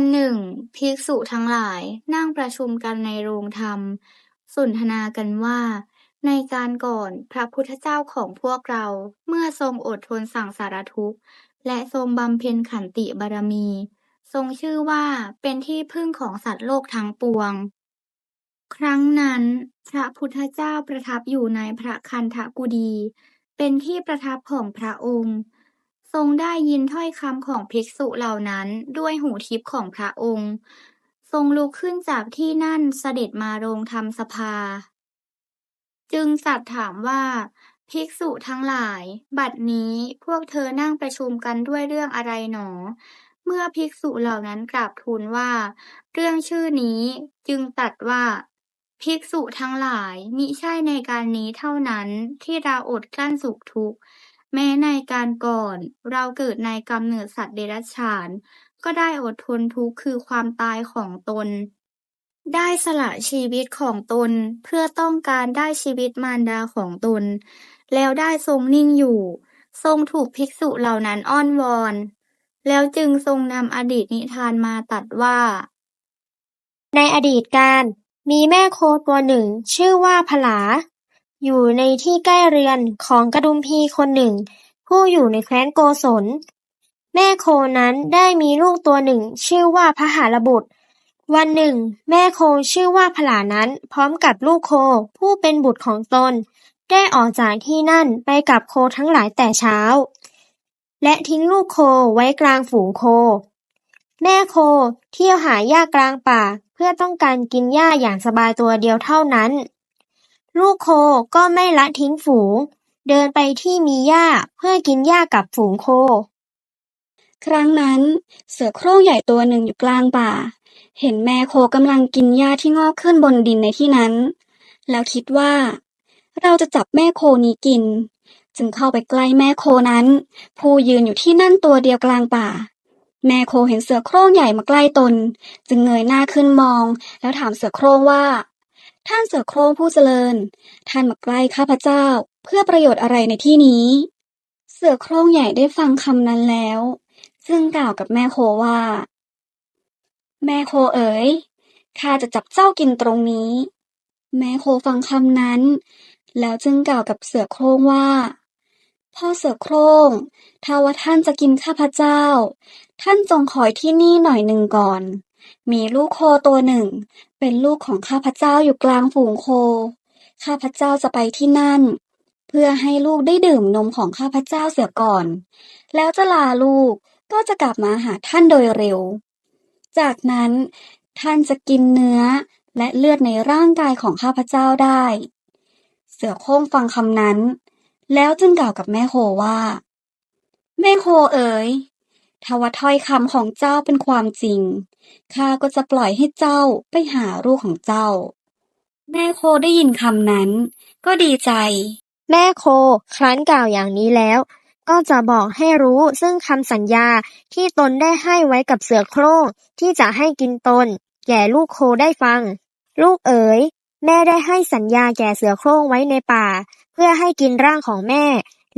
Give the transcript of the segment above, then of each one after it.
วันหนึ่ง ภิกษุทั้งหลายนั่งประชุมกันในโรงธรรม สนทนากันว่า ในการก่อนพระพุทธเจ้าของพวกเราเมื่อทรงอดทนสั่งสารทุกข์ และทรงบำเพ็ญขันติบารมี ทรงชื่อว่าเป็นที่พึ่งของสัตว์โลกทั้งปวง ครั้งนั้น พระพุทธเจ้าประทับอยู่ในพระคันธกุฎีเป็นที่ประทับของพระองค์ ทรงได้ยินถ้อยคำของภิกษุเหล่านั้นด้วยหูทิพย์ของพระองค์ ทรงลุกขึ้นจากที่นั่นเสด็จมาโรงธรรมสภา จึงตรัสถามว่า ภิกษุทั้งหลาย บัดนี้พวกเธอนั่งประชุมกันด้วยเรื่องอะไรหนอ เมื่อภิกษุเหล่านั้นกราบทูลว่า เรื่องชื่อนี้จึงตรัสว่าภิกษุทั้งหลายมิใช่ในการนี้เท่านั้นที่เราอดกลั้นสุขทุกข์ แม้ในการก่อนเราเกิดในกำเนิดสัตว์เดรัจฉาน ก็ได้อดทนทุกข์คือความตายของตน ได้สละชีวิตของตนเพื่อต้องการได้ชีวิตมารดาของตน แล้วได้ทรงนิ่งอยู่ ทรงถูกภิกษุเหล่านั้นอ้อนวอน แล้วจึงทรงนำอดีตนิทานมาตรัสว่า ในอดีตกาลมีแม่โคตัวหนึ่งชื่อว่าผลา อยู่ในที่ใกล้เรือนของกดุมพีคนหนึ่ง ผู้อยู่ในแคว้นโกศล แม่โคนั้นได้มีลูกตัวหนึ่งชื่อว่าพหารบุตร วันหนึ่ง แม่โคชื่อว่าผลานั้นพร้อมกับลูกโคผู้เป็นบุตรของตน ได้ออกจากที่นั่นไปกับโคทั้งหลายแต่เช้า และทิ้งลูกโคไว้กลางฝูงโค แม่โคเที่ยวหาหญ้ากลางป่าเพื่อต้องการกินหญ้าอย่างสบายตัวเดียวเท่านั้น ลูกโคก็ไม่ละทิ้งฝูง เดินไปที่มีหญ้าเพื่อกินหญ้ากับฝูงโค ครั้งนั้น เสือโคร่งใหญ่ตัวหนึ่งอยู่กลางป่า เห็นแม่โคกำลังกินหญ้าที่งอกขึ้นบนดินในที่นั้น แล้วคิดว่า เราจะจับแม่โคนี้กิน จึงเข้าไปใกล้แม่โคนั้น ผู้ยืนอยู่ที่นั่นตัวเดียวกลางป่าแม่โคเห็นเสือโคร่งใหญ่มาใกล้ตน จึงเงยหน้าขึ้นมอง แล้วถามเสือโคร่งว่า ท่านเสือโคร่งผู้เจริญ ท่านมาใกล้ข้าพเจ้า เพื่อประโยชน์อะไรในที่นี้ เสือโคร่งใหญ่ได้ฟังคำนั้นแล้ว จึงกล่าวกับแม่โคว่า แม่โคเอ๋ยข้าจะจับเจ้ากินตรงนี้ แม่โคฟังคำนั้น แล้วจึงกล่าวกับเสือโคร่งว่า พ่อเสือโคร่งถ้าว่าท่านจะกินข้าพเจ้า ท่านจงคอยที่นี่หน่อยหนึ่งก่อน มีลูกโคตัวหนึ่ง เป็นลูกของข้าพเจ้าอยู่กลางฝูงโค ข้าพเจ้าจะไปที่นั่น เพื่อให้ลูกได้ดื่มนมของข้าพเจ้าเสียก่อน แล้วจะลาลูกก็จะกลับมาหาท่านโดยเร็ว จากนั้นท่านจะกินเนื้อและเลือดในร่างกายของข้าพเจ้าได้ เสือโคร่งฟังคำนั้น แล้วจึงกล่าวกับแม่โคว่า แม่โคเอ๋ยถ้าว่าถ้อยคำของเจ้าเป็นความจริง ข้าก็จะปล่อยให้เจ้าไปหาลูกของเจ้า แม่โคได้ยินคำนั้น ก็ดีใจ แม่โคครั้นกล่าวอย่างนี้แล้ว ก็จะบอกให้รู้ซึ่งคำสัญญาที่ตนได้ให้ไว้กับเสือโคร่งที่จะให้กินตน แก่ลูกโคได้ฟัง ลูกเอ๋ย แม่ได้ให้สัญญาแก่เสือโคร่งไว้ในป่า เพื่อให้กินร่างของแม่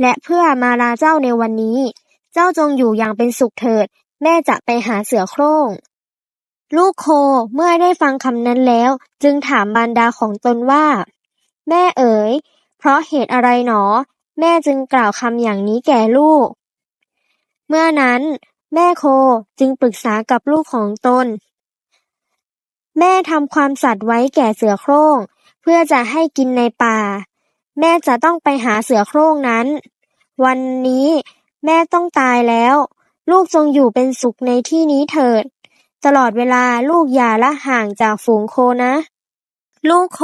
และเพื่อมาลาเจ้าในวันนี้ เจ้าจงอยู่อย่างเป็นสุขเถิด แม่จะไปหาเสือโคร่ง ลูกโคเมื่อได้ฟังคำนั้นแล้ว จึงถามบรรดาของตนว่า แม่เอ๋ย เพราะเหตุอะไรหนอ แม่จึงกล่าวคำอย่างนี้แก่ลูก เมื่อนั้นแม่โคจึงปรึกษากับลูกของตน แม่ทำความสัตย์ไว้แก่เสือโคร่ง เพื่อจะให้กินในป่า แม่จะต้องไปหาเสือโคร่งนั้น วันนี้แม่ต้องตายแล้ว ลูกจงอยู่เป็นสุขในที่นี้เถิด ตลอดเวลาลูกอย่าละห่างจากฝูงโคนะ ลูกโค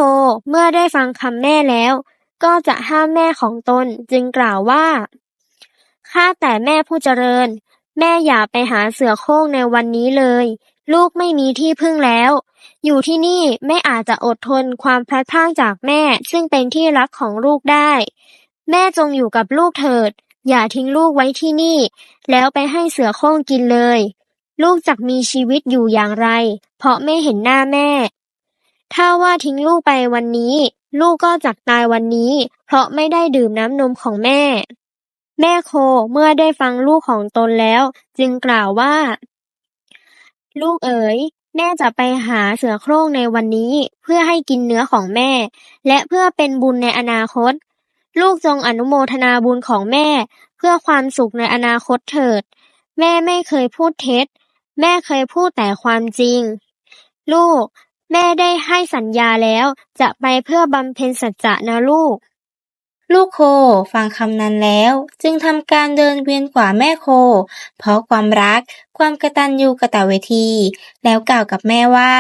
เมื่อได้ฟังคำแม่แล้ว ก็จะห้ามแม่ของตนจึงกล่าวว่า ข้าแต่แม่ผู้เจริญ แม่อย่าไปหาเสือโคร่งในวันนี้เลย ลูกไม่มีที่พึ่งแล้ว อยู่ที่นี่แม่อาจจะอดทนความพลัดพรากจากแม่ซึ่งเป็นที่รักของลูกได้ แม่จงอยู่กับลูกเถิด อย่าทิ้งลูกไว้ที่นี่ แล้วไปให้เสือโคร่งกินเลย ลูกจักมีชีวิตอยู่อย่างไร เพราะไม่เห็นหน้าแม่ ถ้าว่าทิ้งลูกไปวันนี้ ลูกก็จักตายวันนี้ เพราะไม่ได้ดื่มน้ำนมของแม่ แม่โคเมื่อได้ฟังลูกของตนแล้ว จึงกล่าวว่า ลูกเอ๋ยแม่จะไปหาเสือโคร่งในวันนี้ เพื่อให้กินเนื้อของแม่ และเพื่อเป็นบุญในอนาคต ลูกจงอนุโมทนาบุญของแม่ เพื่อความสุขในอนาคตเถิด แม่ไม่เคยพูดเท็จ แม่เคยพูดแต่ความจริง ลูก แม่ได้ให้สัญญาแล้ว จะไปเพื่อบำเพ็ญสัจจะนะลูก ลูกโคฟังคำนั้นแล้ว จึงทำการเดินเวียนกว่าแม่โค เพราะความรัก ความกตัญญูกตเวที แล้วกล่าวกับแม่ว่า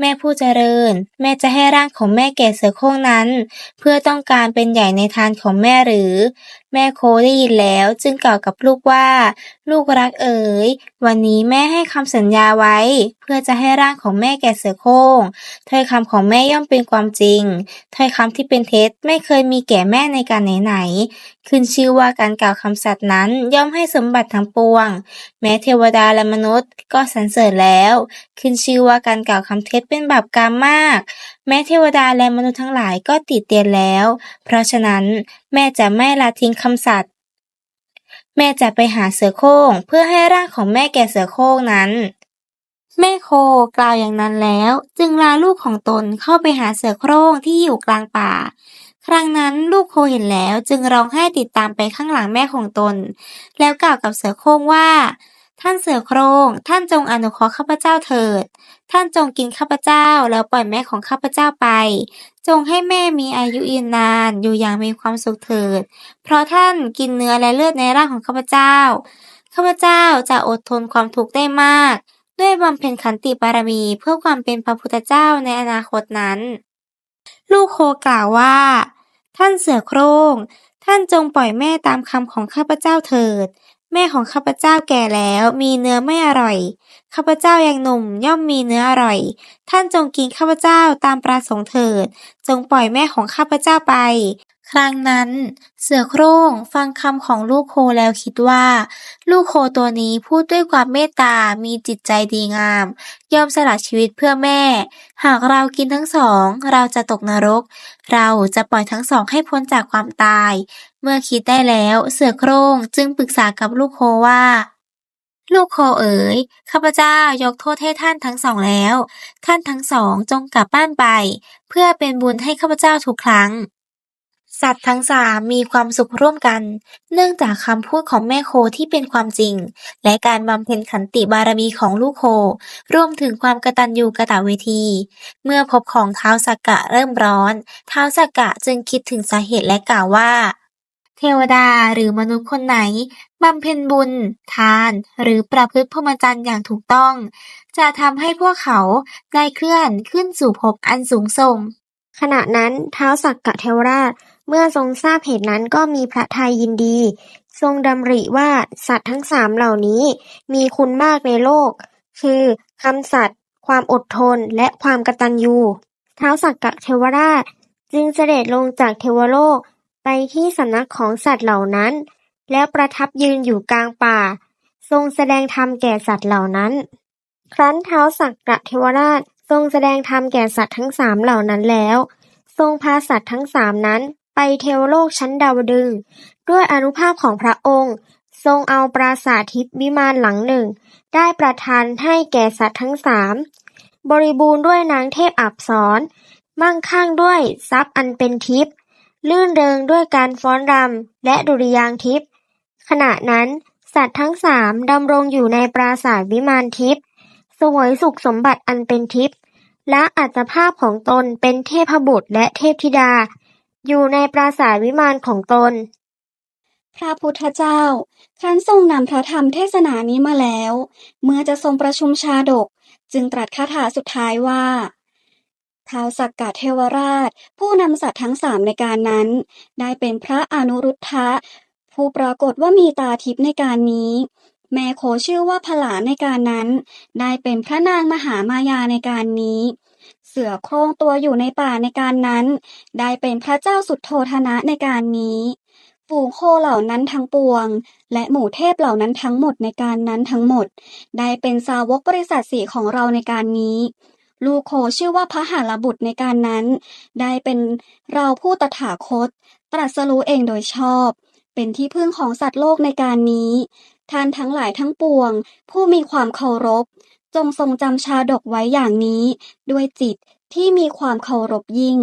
แม่ผู้เจริญ แม่จะให้ร่างของแม่แก่เสือโคร่งนั้น เพื่อต้องการเป็นใหญ่ในทานของแม่หรือ แม่โคได้ยินแล้วจึงกล่าวกับลูกว่า ลูกรักเอ๋ย วันนี้แม่ให้คำสัญญาไว้ เพื่อจะให้ร่างของแม่แก่เสือโคร่งถ้อยคำของแม่ย่อมเป็นความจริงถ้อยคำที่เป็นเท็จไม่เคยมีแก่แม่ในการไหนๆขึ้นชื่อว่าการกล่าวคำสัตย์นั้นย่อมให้สมบัติทั้งปวง แม้เทวดาและมนุษย์ก็สรรเสริญแล้ว ขึ้นชื่อว่าการกล่าวคำเท็จเป็นบาปกรรมมาก แม้เทวดาและมนุษย์ทั้งหลายก็ติดเตียนแล้ว เพราะฉะนั้น แม่จะไม่ละทิ้งคำสัตย์แม่จะไปหาเสือโคร่งเพื่อให้ร่างของแม่แก่เสือโคร่งนั้น แม่โคกล่าวอย่างนั้นแล้ว จึงลาลูกของตนเข้าไปหาเสือโคร่งที่อยู่กลางป่า ครั้งนั้นลูกโคเห็นแล้วจึงร้องไห้ติดตามไปข้างหลังแม่ของตน แล้วกล่าวกับเสือโคร่งว่า ท่านเสือโคร่งท่านจงอนุเคราะห์ข้าพเจ้าเถิด ท่านจงกินข้าพเจ้า แล้วปล่อยแม่ของข้าพเจ้าไป จงให้แม่มีอายุยืนนาน อยู่อย่างมีความสุขเถิด เพราะท่านกินเนื้อและเลือดในร่างของข้าพเจ้า ข้าพเจ้าจะอดทนความทุกข์ได้มาก ด้วยบำเพ็ญขันติบารมีเพื่อความเป็นพระพุทธเจ้าในอนาคตนั้น ลูกโคกล่าวว่า ท่านเสือโคร่งท่านจงปล่อยแม่ตามคำของข้าพเจ้าเถิด แม่ของข้าพเจ้าแก่แล้ว มีเนื้อไม่อร่อย ข้าพเจ้ายังหนุ่มย่อมมีเนื้ออร่อย ท่านจงกินข้าพเจ้าตามประสงค์เถิด จงปล่อยแม่ของข้าพเจ้าไป ครั้งนั้น เสือโคร่งฟังคำของลูกโคแล้วคิดว่า ลูกโคตัวนี้พูดด้วยความเมตตา มีจิตใจดีงาม ยอมสละชีวิตเพื่อแม่ หากเรากินทั้งสอง เราจะตกนรก เราจะปล่อยทั้งสองให้พ้นจากความตาย เมื่อคิดได้แล้วเสือโคร่งจึงปรึกษากับลูกโคว่าลูกโคเอ๋ย ข้าพเจ้ายกโทษให้ท่านทั้งสองแล้ว ท่านทั้งสองจงกลับบ้านไป เพื่อเป็นบุญให้ข้าพเจ้าทุกครั้ง สัตว์ทั้งสามมีความสุขร่วมกัน เนื่องจากคำพูดของแม่โคที่เป็นความจริง และการบำเพ็ญขันติบารมีของลูกโค รวมถึงความกตัญญูกะตเวที เมื่อพบของเท้าสักกะเริ่มร้อน เท้าสักกะจึงคิดถึงสาเหตุและกล่าวว่า เทวดาหรือมนุษย์คนไหนบำเพ็ญบุญ ทาน หรือประพฤติพรหมจรรย์อย่างถูกต้อง จะทำให้พวกเขาได้เคลื่อนขึ้นสู่ภพอันสูงส่งขณะนั้นเท้าสักกะเทวราช เมื่อทรงทราบเหตุนั้นก็มีพระทัยยินดี ทรงดำริว่าสัตว์ทั้งสามเหล่านี้มีคุณมากในโลก คือคำสัตย์ความอดทนและความกตัญญูท้าวสักกะเทวราช จึงเสด็จลงจากเทวโลกไปที่สำนักของสัตว์เหล่านั้น แล้วประทับยืนอยู่กลางป่า ทรงแสดงธรรมแก่สัตว์เหล่านั้น ครั้นเท้าสักกะเทวราชทรงแสดงธรรมแก่สัตว์ทั้งสามเหล่านั้นแล้ว ทรงพาสัตว์ทั้งสามนั้น ไปเทวโลกชั้นดาวดึงส์ ด้วยอานุภาพของพระองค์ ทรงเอาปราสาททิพย์วิมานหลังหนึ่ง ได้ประทานให้แก่สัตว์ทั้งสาม บริบูรณ์ด้วยนางเทพอับสร มั่งคั่งด้วยทรัพย์อันเป็นทิพย์ ลื่นเริงด้วยการฟ้อนรำและดุริยางค์ทิพย์ ขณะนั้นสัตว์ทั้งสามดำรงอยู่ในปราสาทวิมานทิพย์สวยสุขสมบัติอันเป็นทิพย์ และอัตภาพของตนเป็นเทพบุตรและเทพธิดา อยู่ในปราสาทวิมานของตน พระพุทธเจ้า ครั้นทรงนำพระธรรมเทศนานี้มาแล้ว เมื่อจะทรงประชุมชาดก จึงตรัสคาถาสุดท้ายว่าท้าวสักกะเทวราช ผู้นำสัตว์ทั้งสามในการนั้น ได้เป็นพระอนุรุทธะ ผู้ปรากฏว่ามีตาทิพย์ในการนี้ แม่โคชื่อว่าผลาในการนั้น ได้เป็นพระนางมหามายาในการนี้ เสือโคร่งตัวอยู่ในป่าในการนั้น ได้เป็นพระเจ้าสุดโทธนะในการนี้ ฝูงโคเหล่านั้นทั้งปวง และหมู่เทพเหล่านั้นทั้งหมดในการนั้นทั้งหมด ได้เป็นสาวกบริษัทสีของเราในการนี้ ลูกโคชื่อว่าพระหาลบุตรในการนั้น ได้เป็นเราผู้ตถาคต ตรัสรู้เองโดยชอบ เป็นที่พึ่งของสัตว์โลกในการนี้ท่านทั้งหลายทั้งปวง ผู้มีความเคารพ จงทรงจำชาดกไว้อย่างนี้ ด้วยจิตที่มีความเคารพยิ่ง